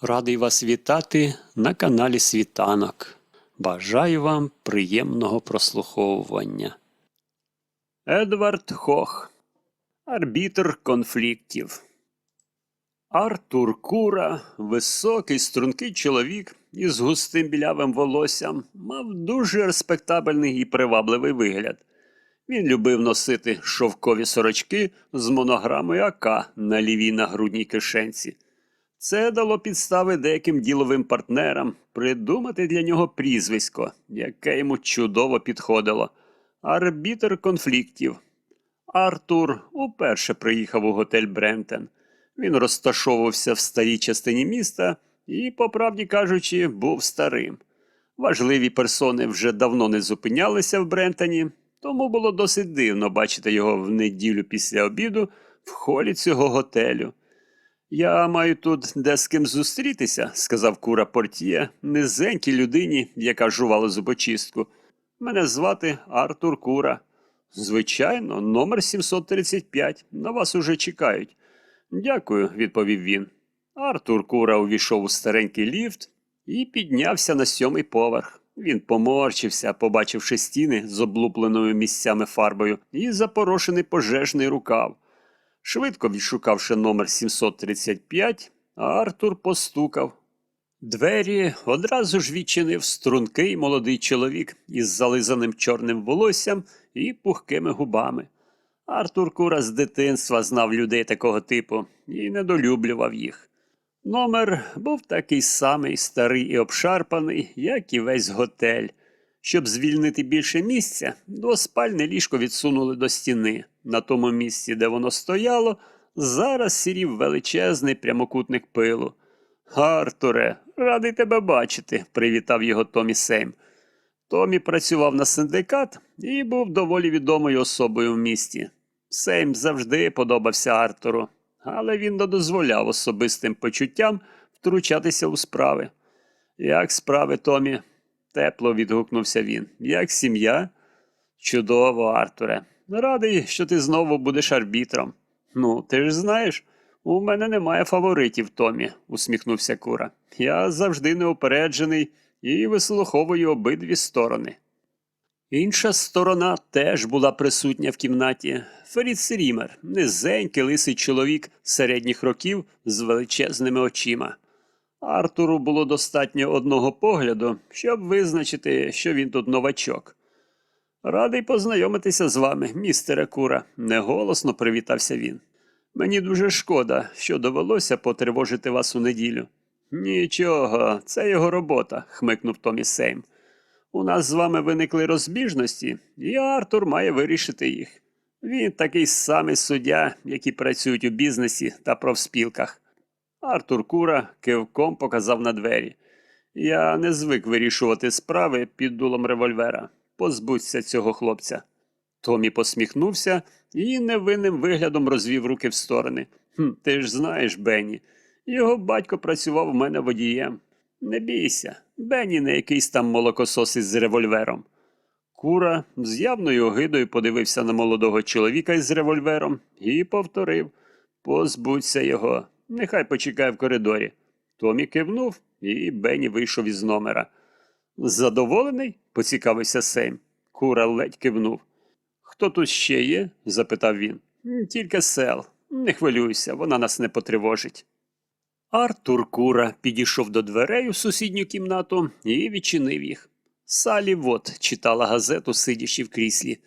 Радий вас вітати на каналі Світанок. Бажаю вам приємного прослуховування. Едвард Хох. Арбітр конфліктів. Артур Кура, високий, стрункий чоловік із густим білявим волоссям, мав дуже респектабельний і привабливий вигляд. Він любив носити шовкові сорочки з монограмою АК на лівій нагрудній кишенці. Це дало підстави деяким діловим партнерам придумати для нього прізвисько, яке йому чудово підходило арбітер конфліктів. Артур уперше приїхав у готель Брентен. Він розташовувався в старій частині міста і, по правді кажучи, був старим. Важливі персони вже давно не зупинялися в Брентоні, тому було досить дивно бачити його в неділю після обіду в холі цього готелю. Я маю тут де з ким зустрітися, сказав кура портіє, низенькій людині, яка жувала зубочистку. Мене звати Артур Кура. Звичайно, номер 735. На вас уже чекають. Дякую, відповів він. Артур Кура увійшов у старенький ліфт і піднявся на сьомий поверх. Він поморчився, побачивши стіни з облупленою місцями фарбою і запорошений пожежний рукав. Швидко відшукавши номер 735, Артур постукав. Двері одразу ж відчинив стрункий молодий чоловік із зализаним чорним волоссям і пухкими губами. Артур Кура з дитинства знав людей такого типу і недолюблював їх. Номер був такий самий старий і обшарпаний, як і весь готель. Щоб звільнити більше місця, двоспальне ліжко відсунули до стіни. На тому місці, де воно стояло, зараз сірів величезний прямокутник пилу. Артуре, радий тебе бачити, привітав його Томі Сейм. Томі працював на синдикат і був доволі відомою особою в місті. Сейм завжди подобався Артуру, але він не дозволяв особистим почуттям втручатися у справи. Як справи, Томі? Тепло відгукнувся він. Як сім'я? Чудово, Артуре. Радий, що ти знову будеш арбітром. Ну, ти ж знаєш, у мене немає фаворитів, Томі, усміхнувся Кура. Я завжди неупереджений і вислуховую обидві сторони. Інша сторона теж була присутня в кімнаті. Феріц Рімер, низенький лисий чоловік середніх років з величезними очима. Артуру було достатньо одного погляду, щоб визначити, що він тут новачок. Радий познайомитися з вами, містере Кура, неголосно привітався він. Мені дуже шкода, що довелося потривожити вас у неділю. Нічого, це його робота, хмикнув Томі Сейм. У нас з вами виникли розбіжності, і Артур має вирішити їх. Він такий самий суддя, які працюють у бізнесі та профспілках. Артур Кура кивком показав на двері. Я не звик вирішувати справи під дулом револьвера. Позбудься цього хлопця. Томі посміхнувся і невинним виглядом розвів руки в сторони. «Хм, Ти ж знаєш, Бенні, його батько працював у мене водієм. Не бійся, Бенні не якийсь там молокосос із револьвером. Кура з явною огидою подивився на молодого чоловіка із револьвером і повторив Позбудься його, нехай почекає в коридорі. Томі кивнув, і Бенні вийшов із номера. Задоволений? поцікавився Сейм. Кура ледь кивнув. Хто тут ще є? запитав він. Тільки сел. Не хвилюйся, вона нас не потривожить. Артур Кура підійшов до дверей у сусідню кімнату і відчинив їх. Салі Вот читала газету, сидячи в кріслі.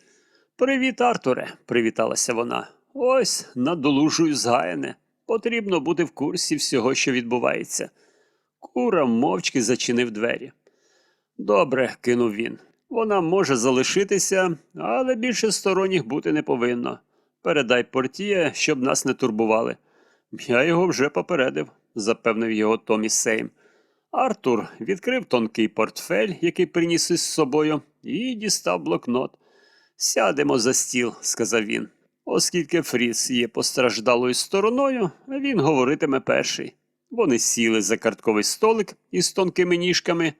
Привіт, Артуре, привіталася вона. Ось надолужую згаяне. Потрібно бути в курсі всього, що відбувається. Кура мовчки зачинив двері. Добре, кинув він. Вона може залишитися, але більше сторонніх бути не повинно. Передай портіє, щоб нас не турбували. Я його вже попередив, запевнив його Томі Сейм. Артур відкрив тонкий портфель, який приніс із собою, і дістав блокнот. Сядемо за стіл, сказав він. Оскільки Фріс є постраждалою стороною, він говоритиме перший. Вони сіли за картковий столик із тонкими ніжками.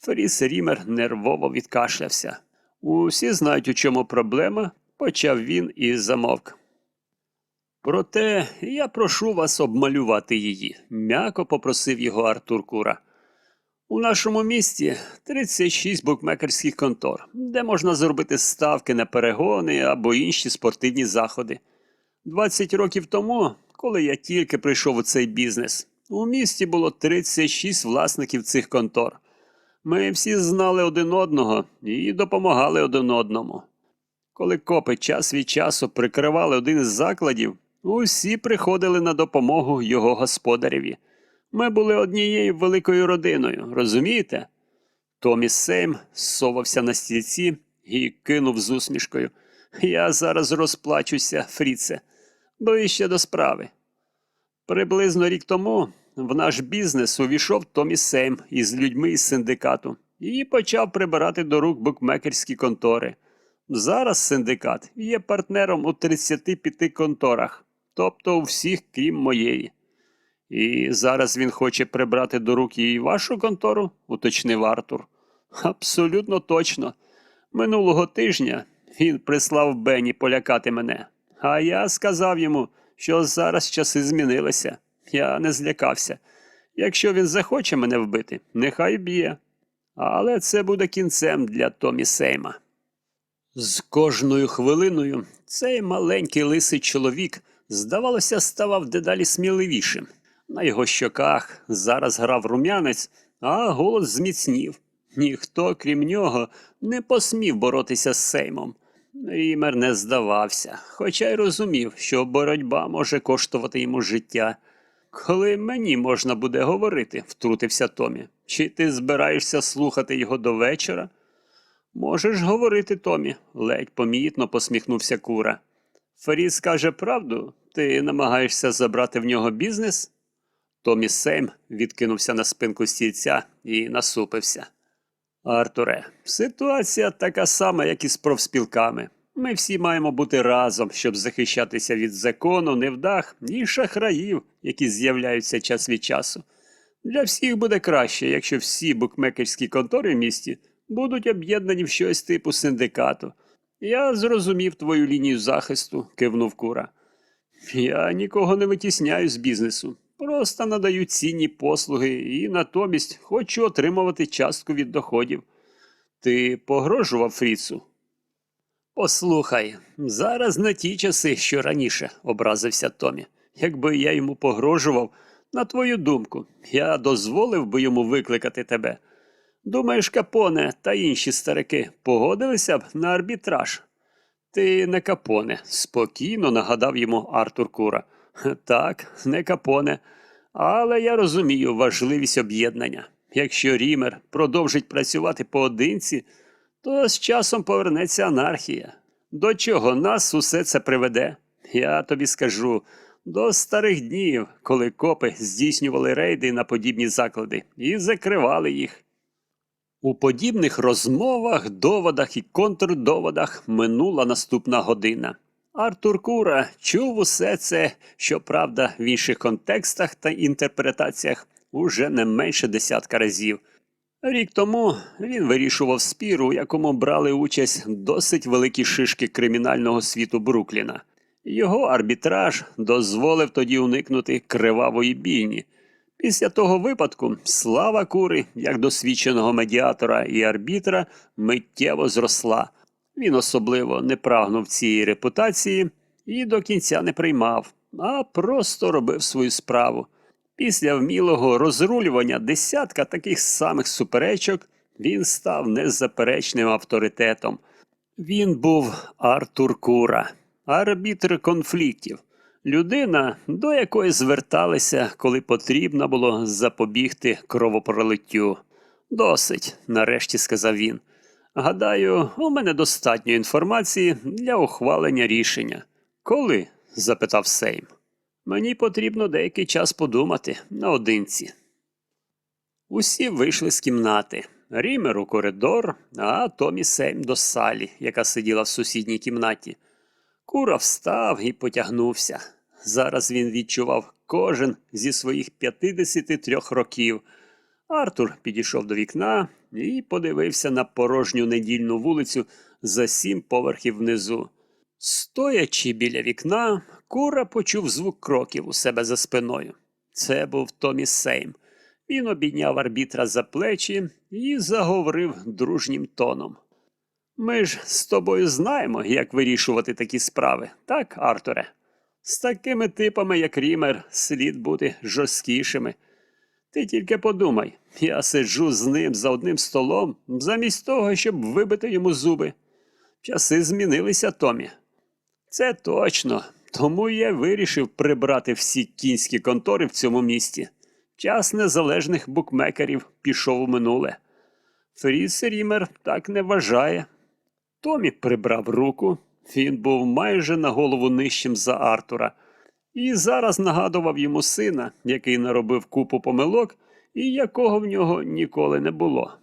Фріс Рімер нервово відкашлявся. Усі знають, у чому проблема, почав він і замовк. Проте я прошу вас обмалювати її, м'яко попросив його Артур Кура. У нашому місті 36 букмекерських контор, де можна зробити ставки на перегони або інші спортивні заходи. 20 років тому, коли я тільки прийшов у цей бізнес, у місті було 36 власників цих контор. Ми всі знали один одного і допомагали один одному. Коли копи час від часу прикривали один із закладів, усі приходили на допомогу його господареві. Ми були однією великою родиною, розумієте? Томі Сейм совався на стільці і кинув з усмішкою. Я зараз розплачуся, Фріце, ближче до справи. Приблизно рік тому в наш бізнес увійшов Томі Сейм із людьми із синдикату і почав прибирати до рук букмекерські контори. Зараз синдикат є партнером у 35 конторах, тобто у всіх, крім моєї. І зараз він хоче прибрати до рук і вашу контору, уточнив Артур. Абсолютно точно. Минулого тижня він прислав Бенні полякати мене, а я сказав йому, що зараз часи змінилися. Я не злякався. Якщо він захоче мене вбити, нехай б'є. Але це буде кінцем для Томі Сейма. З кожною хвилиною цей маленький лисий чоловік, здавалося, ставав дедалі сміливішим. На його щоках зараз грав рум'янець, а голос зміцнів. Ніхто, крім нього, не посмів боротися з Сеймом. Рімер не здавався, хоча й розумів, що боротьба може коштувати йому життя. Коли мені можна буде говорити, втрутився Томі. Чи ти збираєшся слухати його до вечора? Можеш говорити, Томі, ледь помітно посміхнувся кура. Феріс каже правду, ти намагаєшся забрати в нього бізнес? Томі Сейм відкинувся на спинку стільця і насупився. Артуре, ситуація така сама, як і з профспілками. Ми всі маємо бути разом, щоб захищатися від закону, невдах і шахраїв, які з'являються час від часу. Для всіх буде краще, якщо всі букмекерські контори в місті будуть об'єднані в щось типу синдикату. Я зрозумів твою лінію захисту, кивнув кура. Я нікого не витісняю з бізнесу. Просто надаю цінні послуги і натомість хочу отримувати частку від доходів. Ти погрожував Фріцу? Послухай, зараз не ті часи, що раніше, образився Томі. Якби я йому погрожував, на твою думку, я дозволив би йому викликати тебе. Думаєш, Капоне та інші старики погодилися б на арбітраж? Ти не капоне, спокійно нагадав йому Артур Кура. Так, не капоне. Але я розумію важливість об'єднання. Якщо Рімер продовжить працювати поодинці, то з часом повернеться анархія. До чого нас усе це приведе? Я тобі скажу до старих днів, коли копи здійснювали рейди на подібні заклади і закривали їх. У подібних розмовах, доводах і контрдоводах минула наступна година. Артур Кура чув усе це, щоправда, в інших контекстах та інтерпретаціях уже не менше десятка разів. Рік тому він вирішував спір, у якому брали участь досить великі шишки кримінального світу Брукліна. Його арбітраж дозволив тоді уникнути кривавої бійні. Після того випадку слава кури, як досвідченого медіатора і арбітра, миттєво зросла. Він особливо не прагнув цієї репутації і до кінця не приймав, а просто робив свою справу. Після вмілого розрулювання десятка таких самих суперечок він став незаперечним авторитетом. Він був Артур Кура, арбітр конфліктів, людина, до якої зверталися, коли потрібно було запобігти кровопролиттю. Досить, нарешті сказав він. Гадаю, у мене достатньо інформації для ухвалення рішення. Коли? запитав Сейм. Мені потрібно деякий час подумати наодинці. Усі вийшли з кімнати. Рімер у коридор, а Томі Сейм до салі, яка сиділа в сусідній кімнаті. Кура встав і потягнувся. Зараз він відчував кожен зі своїх 53 років. Артур підійшов до вікна і подивився на порожню недільну вулицю за сім поверхів внизу. Стоячи біля вікна, Кура почув звук кроків у себе за спиною. Це був Томі Сейм. Він обійняв арбітра за плечі і заговорив дружнім тоном. Ми ж з тобою знаємо, як вирішувати такі справи, так, Артуре? З такими типами, як Рімер, слід бути жорсткішими. Ти тільки подумай, я сиджу з ним за одним столом, замість того, щоб вибити йому зуби. Часи змінилися, Томі. Це точно. Тому я вирішив прибрати всі кінські контори в цьому місті. Час незалежних букмекерів пішов у минуле. Фріс Рімер так не вважає. Томі прибрав руку, він був майже на голову нижчим за Артура, і зараз нагадував йому сина, який наробив купу помилок і якого в нього ніколи не було.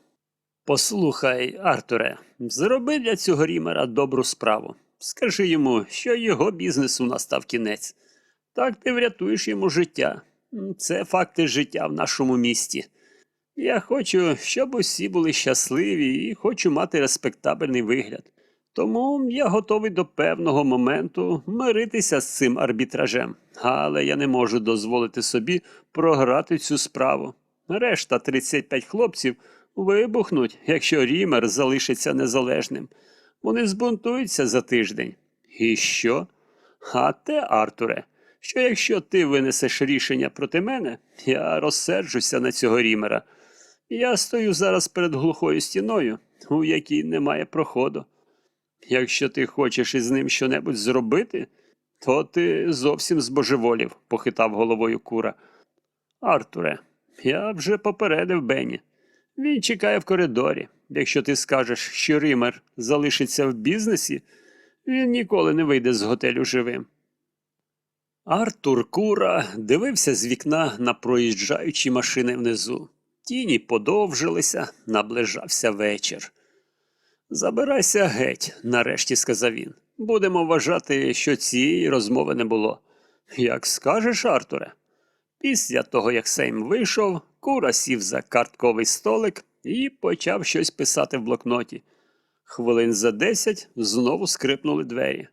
Послухай, Артуре, зроби для цього Рімера добру справу. Скажи йому, що його бізнесу настав кінець. Так ти врятуєш йому життя. Це факти життя в нашому місті. Я хочу, щоб усі були щасливі і хочу мати респектабельний вигляд. Тому я готовий до певного моменту миритися з цим арбітражем, але я не можу дозволити собі програти цю справу. Решта 35 хлопців вибухнуть, якщо Рімер залишиться незалежним. Вони збунтуються за тиждень. І що? А те, Артуре, що якщо ти винесеш рішення проти мене, я розсерджуся на цього Рімера. Я стою зараз перед глухою стіною, у якій немає проходу. Якщо ти хочеш із ним щонебудь зробити, то ти зовсім збожеволів, похитав головою кура. Артуре, я вже попередив Бенні. Він чекає в коридорі. Якщо ти скажеш, що Ример залишиться в бізнесі, він ніколи не вийде з готелю живим. Артур Кура дивився з вікна на проїжджаючі машини внизу. Тіні подовжилися, наближався вечір. Забирайся геть, нарешті сказав він. Будемо вважати, що цієї розмови не було. Як скажеш, Артуре. Після того, як Сейм вийшов, кура сів за картковий столик і почав щось писати в блокноті. Хвилин за десять знову скрипнули двері.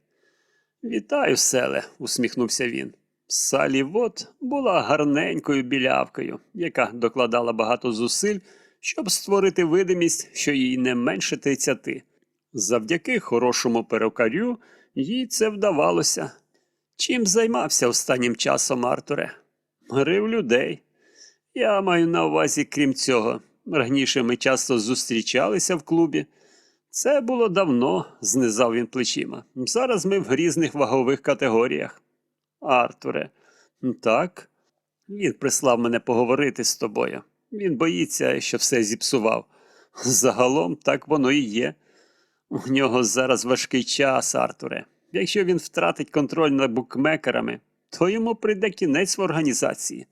Вітаю, селе, усміхнувся він. Салі Вот була гарненькою білявкою, яка докладала багато зусиль, щоб створити видимість, що їй не менше тридцяти. Завдяки хорошому перукарю їй це вдавалося. Чим займався останнім часом, Артуре? Грив людей. Я маю на увазі, крім цього, раніше ми часто зустрічалися в клубі. Це було давно, знизав він плечима. Зараз ми в різних вагових категоріях. Артуре, так? Він прислав мене поговорити з тобою. Він боїться, що все зіпсував. Загалом так воно і є. У нього зараз важкий час, Артуре. Якщо він втратить контроль над букмекерами, то йому прийде кінець в організації.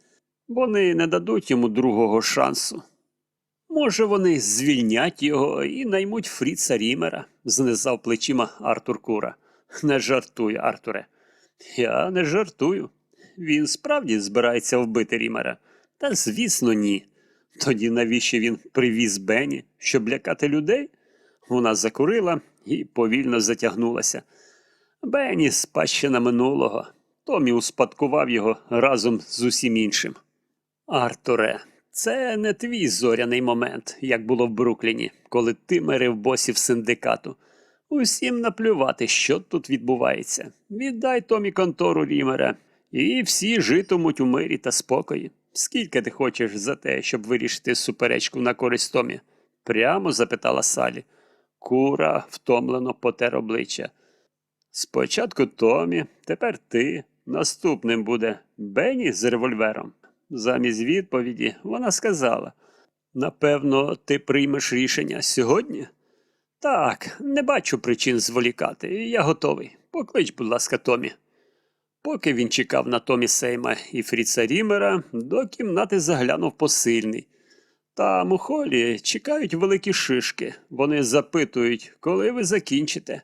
Вони не дадуть йому другого шансу. Може, вони звільнять його і наймуть Фріца Рімера, знизав плечима Артур Кура. Не жартуй, Артуре. Я не жартую. Він справді збирається вбити Рімера. Та звісно, ні. Тоді навіщо він привіз Бені, щоб лякати людей? Вона закурила і повільно затягнулася. Бені спадщина минулого. Томі успадкував його разом з усім іншим. Артуре, це не твій зоряний момент, як було в Брукліні, коли ти мерив босів синдикату. Усім наплювати, що тут відбувається. Віддай Томі контору Рімера, і всі житимуть у мирі та спокої. Скільки ти хочеш за те, щоб вирішити суперечку на користь Томі? прямо запитала Салі. Кура втомлено потер обличчя. Спочатку Томі, тепер ти. Наступним буде Бенні з револьвером. Замість відповіді вона сказала: Напевно, ти приймеш рішення сьогодні? Так, не бачу причин зволікати. Я готовий. Поклич, будь ласка, Томі. Поки він чекав на Томі Сейма і Фріца Рімера, до кімнати заглянув посильний. Там у холі чекають великі шишки. Вони запитують, коли ви закінчите.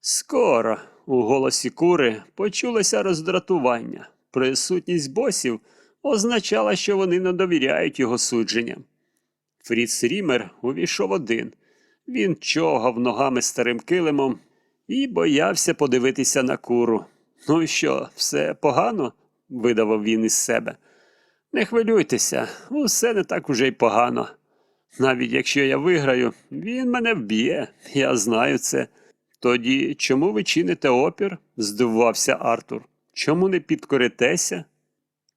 Скоро, у голосі кури почулося роздратування. Присутність босів означала, що вони не довіряють його судженням. Фріц Рімер увійшов один. Він чогав ногами старим килимом і боявся подивитися на куру. Ну що, все погано? видавив він із себе. Не хвилюйтеся, усе не так уже й погано. Навіть якщо я виграю, він мене вб'є, я знаю це. Тоді чому ви чините опір? здивувався Артур. Чому не підкоритеся?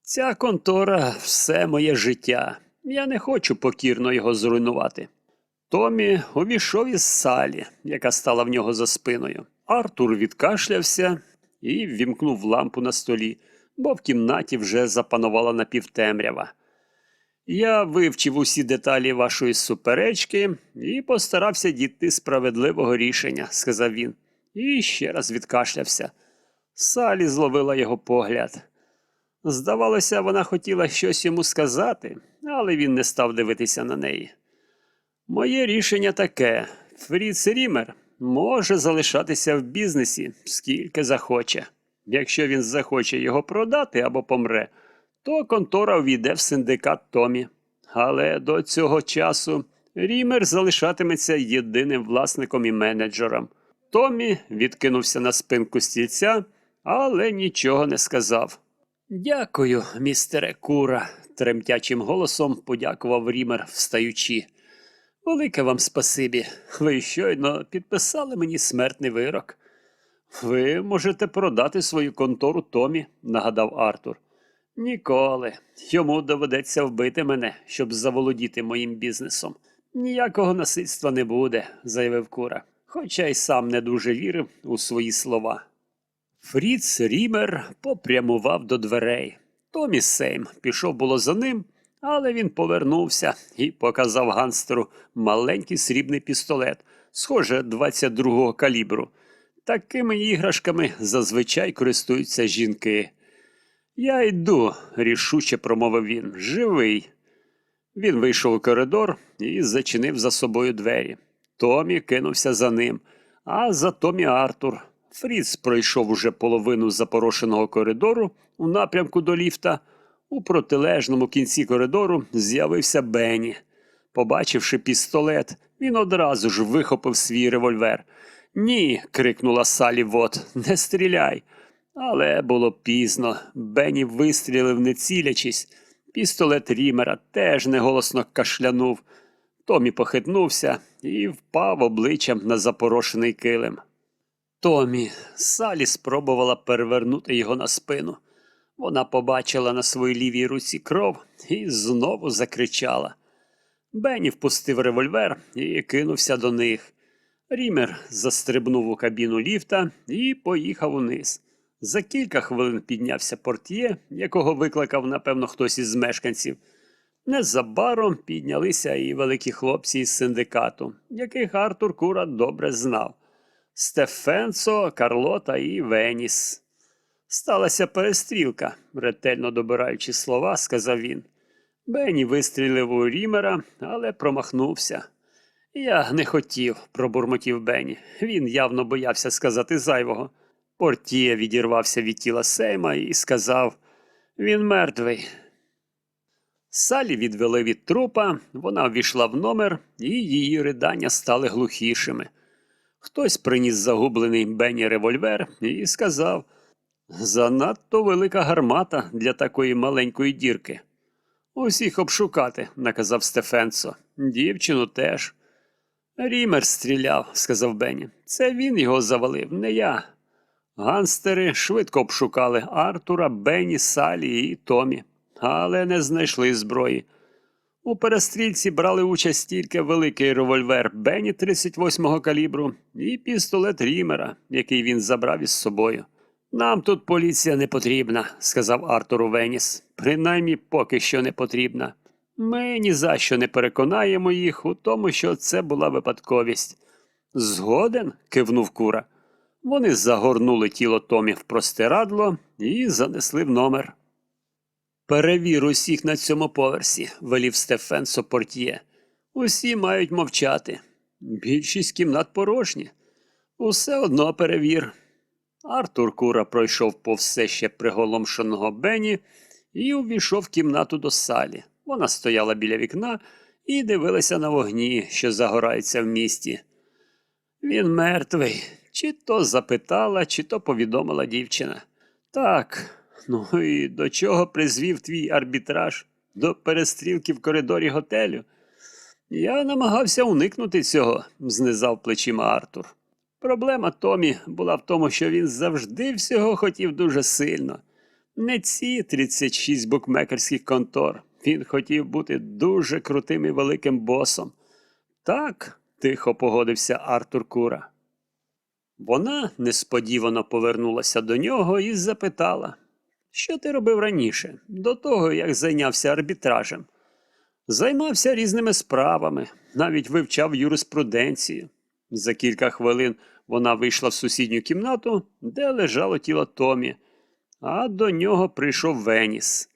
Ця контора все моє життя. Я не хочу покірно його зруйнувати. Томі увійшов із салі, яка стала в нього за спиною. Артур відкашлявся і ввімкнув лампу на столі, бо в кімнаті вже запанувала напівтемрява. Я вивчив усі деталі вашої суперечки і постарався дійти справедливого рішення, сказав він, і ще раз відкашлявся. Салі зловила його погляд. Здавалося, вона хотіла щось йому сказати, але він не став дивитися на неї. Моє рішення таке: Фріц Рімер може залишатися в бізнесі скільки захоче. Якщо він захоче його продати або помре, то контора увійде в синдикат Томі. Але до цього часу Рімер залишатиметься єдиним власником і менеджером. Томі відкинувся на спинку стільця, але нічого не сказав. Дякую, містере Кура, тремтячим голосом подякував Рімер, встаючи. Велике вам спасибі. Ви щойно підписали мені смертний вирок. Ви можете продати свою контору Томі, нагадав Артур. Ніколи. Йому доведеться вбити мене, щоб заволодіти моїм бізнесом. Ніякого насильства не буде, заявив Кура, хоча й сам не дуже вірив у свої слова. Фріц Рімер попрямував до дверей. Томі Сейм пішов було за ним, але він повернувся і показав ганстеру маленький срібний пістолет, схоже, 22-го калібру. Такими іграшками зазвичай користуються жінки. Я йду, рішуче промовив він. Живий. Він вийшов у коридор і зачинив за собою двері. Томі кинувся за ним, а за Томі Артур. Фріц пройшов уже половину запорошеного коридору у напрямку до ліфта. У протилежному кінці коридору з'явився Бенні. Побачивши пістолет, він одразу ж вихопив свій револьвер. Ні, крикнула Салі Вот, не стріляй. Але було пізно. Бенні вистрілив, не цілячись. Пістолет Рімера теж неголосно кашлянув. Томі похитнувся і впав обличчям на запорошений килим. Томі, Салі спробувала перевернути його на спину. Вона побачила на своїй лівій руці кров і знову закричала. Бенні впустив револьвер і кинувся до них. Рімер застрибнув у кабіну ліфта і поїхав униз. За кілька хвилин піднявся портьє, якого викликав, напевно, хтось із мешканців. Незабаром піднялися і великі хлопці із синдикату, яких Артур Кура добре знав Стефенцо, Карлота і Веніс. Сталася перестрілка, ретельно добираючи слова, сказав він. Бенні вистрілив у Рімера, але промахнувся. Я не хотів, пробурмотів Бенні. Він явно боявся сказати зайвого. Портіє відірвався від тіла Сейма і сказав Він мертвий. Салі відвели від трупа, вона ввійшла в номер, і її ридання стали глухішими. Хтось приніс загублений Бенні револьвер і сказав Занадто велика гармата для такої маленької дірки. Усіх обшукати, наказав Стефенцо. Дівчину теж. Рімер стріляв, сказав Бенні. Це він його завалив, не я. Ганстери швидко обшукали Артура, Бенні, Салі і Томі, але не знайшли зброї. У перестрільці брали участь тільки великий револьвер Бенні 38-го калібру і пістолет Рімера, який він забрав із собою. Нам тут поліція не потрібна, сказав Артуру Веніс. Принаймні поки що не потрібна. Ми ні за що не переконаємо їх у тому, що це була випадковість. Згоден? кивнув кура. Вони загорнули тіло Томі в простирадло і занесли в номер. Перевір усіх на цьому поверсі, велів Стефен Сопортьє. Усі мають мовчати. Більшість кімнат порожні. Усе одно перевір. Артур Кура пройшов по все ще приголомшеного Бені і увійшов в кімнату до салі. Вона стояла біля вікна і дивилася на вогні, що загораються в місті. Він мертвий, чи то запитала, чи то повідомила дівчина. Так, ну і до чого призвів твій арбітраж? До перестрілки в коридорі готелю? Я намагався уникнути цього, знизав плечима Артур. Проблема Томі була в тому, що він завжди всього хотів дуже сильно. Не ці 36 букмекерських контор. Він хотів бути дуже крутим і великим босом. Так, тихо погодився Артур Кура. Вона несподівано повернулася до нього і запитала, що ти робив раніше, до того, як зайнявся арбітражем. Займався різними справами, навіть вивчав юриспруденцію. За кілька хвилин вона вийшла в сусідню кімнату, де лежало тіло Томі, а до нього прийшов Веніс.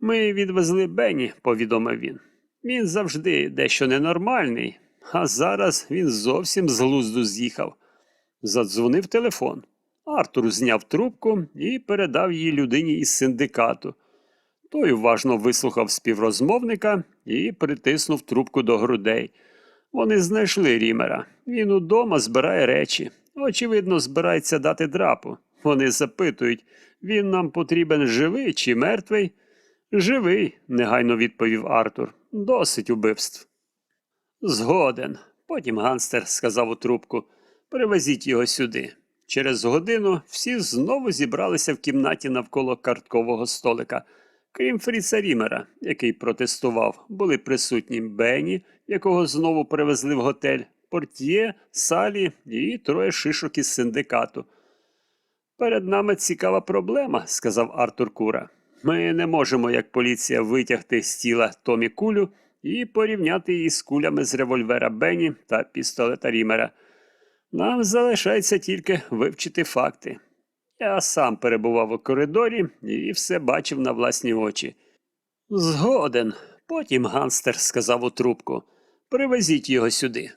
Ми відвезли Бенні, повідомив він. Він завжди дещо ненормальний, а зараз він зовсім з глузду з'їхав. Задзвонив телефон. Артур зняв трубку і передав її людині із синдикату. Той уважно вислухав співрозмовника і притиснув трубку до грудей. Вони знайшли Рімера. Він удома збирає речі. Очевидно, збирається дати драпу. Вони запитують, він нам потрібен живий чи мертвий? Живий, негайно відповів Артур. Досить убивств. Згоден. Потім ганстер сказав у трубку Привезіть його сюди. Через годину всі знову зібралися в кімнаті навколо карткового столика. Крім Фріца Рімера, який протестував, були присутні Бенні, якого знову привезли в готель, портьє, Салі і троє шишок із синдикату. Перед нами цікава проблема, сказав Артур Кура. Ми не можемо, як поліція, витягти з тіла Томі кулю і порівняти її з кулями з револьвера Бенні та пістолета Рімера. Нам залишається тільки вивчити факти. Я сам перебував у коридорі і все бачив на власні очі. Згоден. Потім ганстер сказав у трубку Привезіть його сюди.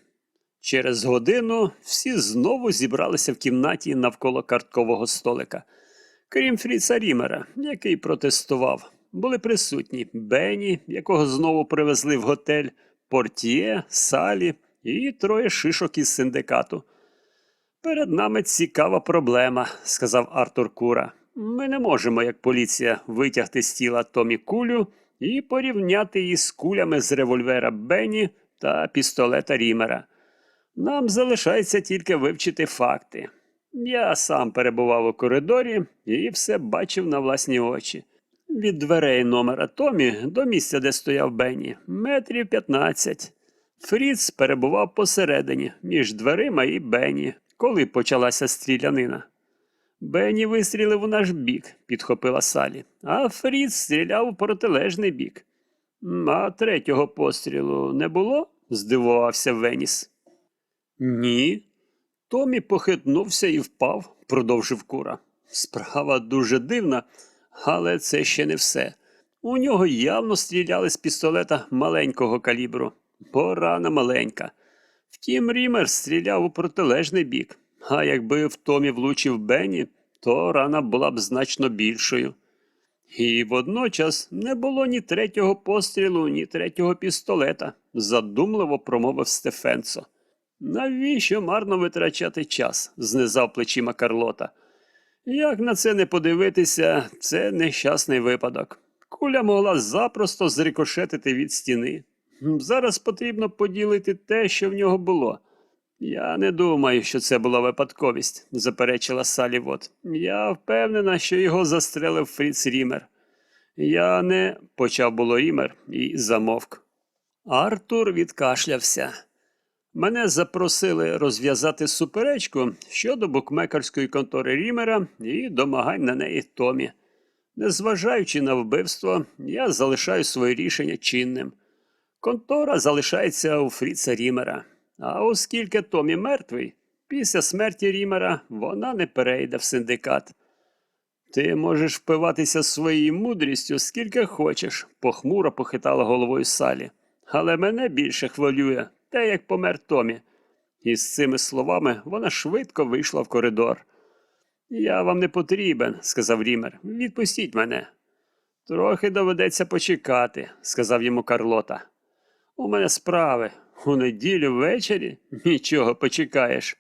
Через годину всі знову зібралися в кімнаті навколо карткового столика. Крім Фріца Рімера, який протестував, були присутні Бенні, якого знову привезли в готель, Портіє, Салі і троє шишок із синдикату. Перед нами цікава проблема, сказав Артур Кура. Ми не можемо, як поліція, витягти з тіла Томі кулю і порівняти її з кулями з револьвера Бенні та пістолета Рімера. Нам залишається тільки вивчити факти. Я сам перебував у коридорі і все бачив на власні очі. Від дверей номера Томі до місця, де стояв Бенні, метрів 15. Фріц перебував посередині, між дверима і Бенні, коли почалася стрілянина. Бенні вистрілив у наш бік, підхопила Салі, а Фріц стріляв у протилежний бік. А третього пострілу не було? здивувався Веніс. Ні. Томі похитнувся і впав, продовжив кура. Справа дуже дивна, але це ще не все. У нього явно стріляли з пістолета маленького калібру, бо рана маленька. Втім, Рімер стріляв у протилежний бік, а якби в Томі влучив Бенні, то рана була б значно більшою. І водночас не було ні третього пострілу, ні третього пістолета, задумливо промовив Стефенцо. Навіщо марно витрачати час? знизав плечима Карлота. Як на це не подивитися, це нещасний випадок. Куля могла запросто зрикошетити від стіни. Зараз потрібно поділити те, що в нього було. Я не думаю, що це була випадковість, заперечила Салівот. Я впевнена, що його застрелив Фріц Рімер. Я не почав було Рімер і замовк. Артур відкашлявся. Мене запросили розв'язати суперечку щодо букмекерської контори Рімера і домагань на неї Томі. Незважаючи на вбивство, я залишаю своє рішення чинним. Контора залишається у Фріца Рімера. А оскільки Томі мертвий, після смерті Рімера вона не перейде в синдикат. Ти можеш впиватися своєю мудрістю скільки хочеш, похмуро похитала головою Салі. Але мене більше хвилює те, як помер Томі. І з цими словами вона швидко вийшла в коридор. Я вам не потрібен, сказав Рімер. Відпустіть мене. Трохи доведеться почекати, сказав йому Карлота. У мене справи. У неділю ввечері? Нічого, почекаєш.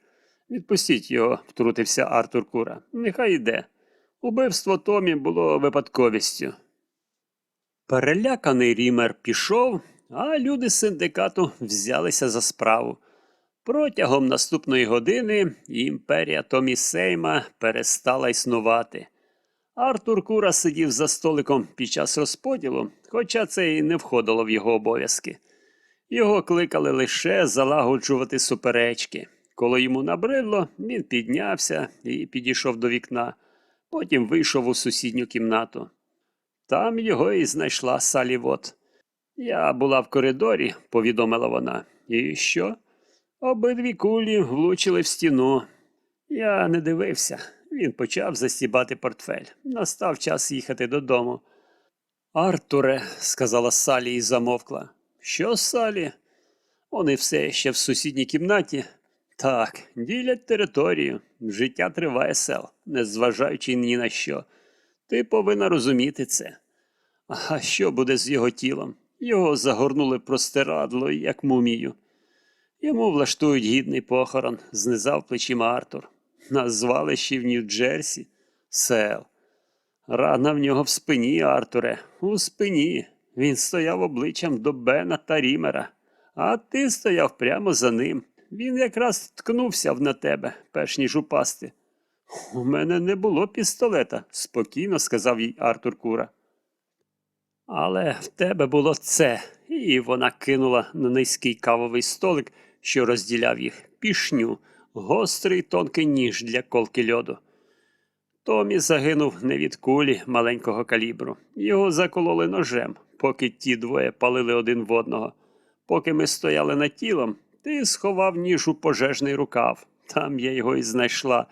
Відпустіть його, втрутився Артур Кура. Нехай йде. Убивство Томі було випадковістю. Переляканий Рімер пішов, а люди з синдикату взялися за справу. Протягом наступної години імперія Томі Сейма перестала існувати. Артур Кура сидів за столиком під час розподілу, хоча це і не входило в його обов'язки. Його кликали лише залагоджувати суперечки. Коли йому набридло, він піднявся і підійшов до вікна, потім вийшов у сусідню кімнату. Там його і знайшла Салі Вот. Я була в коридорі, повідомила вона. І що? Обидві кулі влучили в стіну. Я не дивився. Він почав застібати портфель. Настав час їхати додому. Артуре, сказала Салі і замовкла. Що, Салі? Вони все ще в сусідній кімнаті. Так, ділять територію. Життя триває сел, незважаючи ні на що. Ти повинна розуміти це. А що буде з його тілом? Його загорнули простирадло, як мумію. Йому влаштують гідний похорон, знизав плечима Артур. На звалищі в Нью-Джерсі. Сел. Рана в нього в спині, Артуре, у спині. Він стояв обличчям до Бена та Рімера, а ти стояв прямо за ним. Він якраз ткнувся в на тебе, перш ніж упасти. У мене не було пістолета, спокійно сказав їй Артур Кура. Але в тебе було це, і вона кинула на низький кавовий столик, що розділяв їх, пішню, гострий тонкий ніж для колки льоду. Томі загинув не від кулі маленького калібру. Його закололи ножем, поки ті двоє палили один в одного. Поки ми стояли над тілом, ти сховав ніж у пожежний рукав. Там я його і знайшла.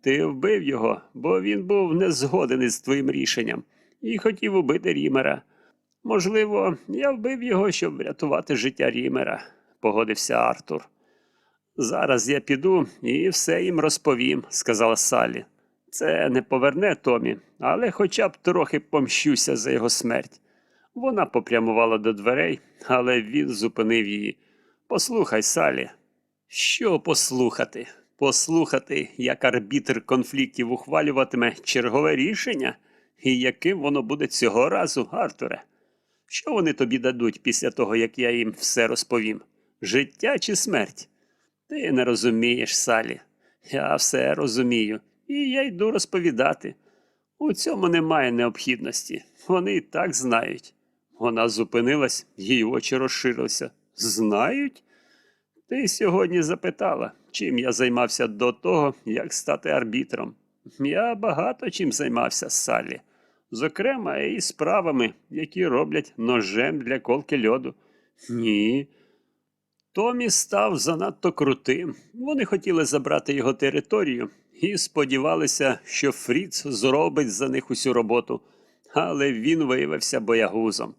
Ти вбив його, бо він був не згоден із твоїм рішенням і хотів убити Рімера. Можливо, я вбив його, щоб врятувати життя Рімера, погодився Артур. Зараз я піду і все їм розповім, сказала Салі. Це не поверне Томі, але хоча б трохи помщуся за його смерть. Вона попрямувала до дверей, але він зупинив її. Послухай, Салі. Що послухати? Послухати, як арбітр конфліктів ухвалюватиме чергове рішення? І яким воно буде цього разу, Артуре? Що вони тобі дадуть після того, як я їм все розповім? Життя чи смерть? Ти не розумієш, Салі. Я все розумію, і я йду розповідати. У цьому немає необхідності. Вони і так знають. Вона зупинилась, її очі розширилися. Знають? Ти сьогодні запитала, чим я займався до того, як стати арбітром. Я багато чим займався, Саллі. Зокрема, і справами, які роблять ножем для колки льоду. Ні. Томі став занадто крутим. Вони хотіли забрати його територію і сподівалися, що Фріц зробить за них усю роботу. Але він виявився боягузом.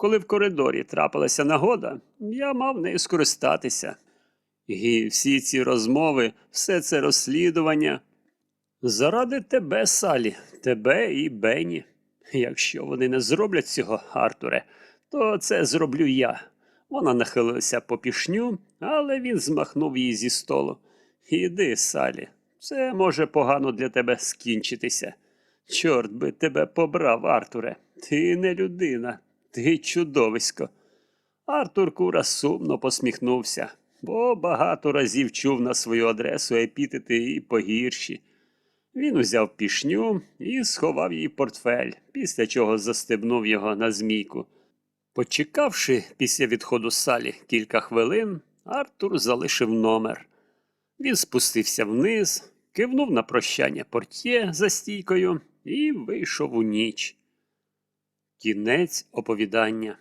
Коли в коридорі трапилася нагода, я мав нею скористатися. І всі ці розмови, все це розслідування. Заради тебе, Салі, тебе і Бенні. Якщо вони не зроблять цього, Артуре, то це зроблю я. Вона нахилилася по пішню, але він змахнув її зі столу. Іди, Салі, це може погано для тебе скінчитися. Чорт би тебе побрав, Артуре. Ти не людина, ти чудовисько. Артур Кура сумно посміхнувся, бо багато разів чув на свою адресу епітети і погірші. Він узяв пішню і сховав її портфель, після чого застебнув його на змійку. Почекавши після відходу салі кілька хвилин, Артур залишив номер. Він спустився вниз, кивнув на прощання портє за стійкою і вийшов у ніч. Кінець оповідання.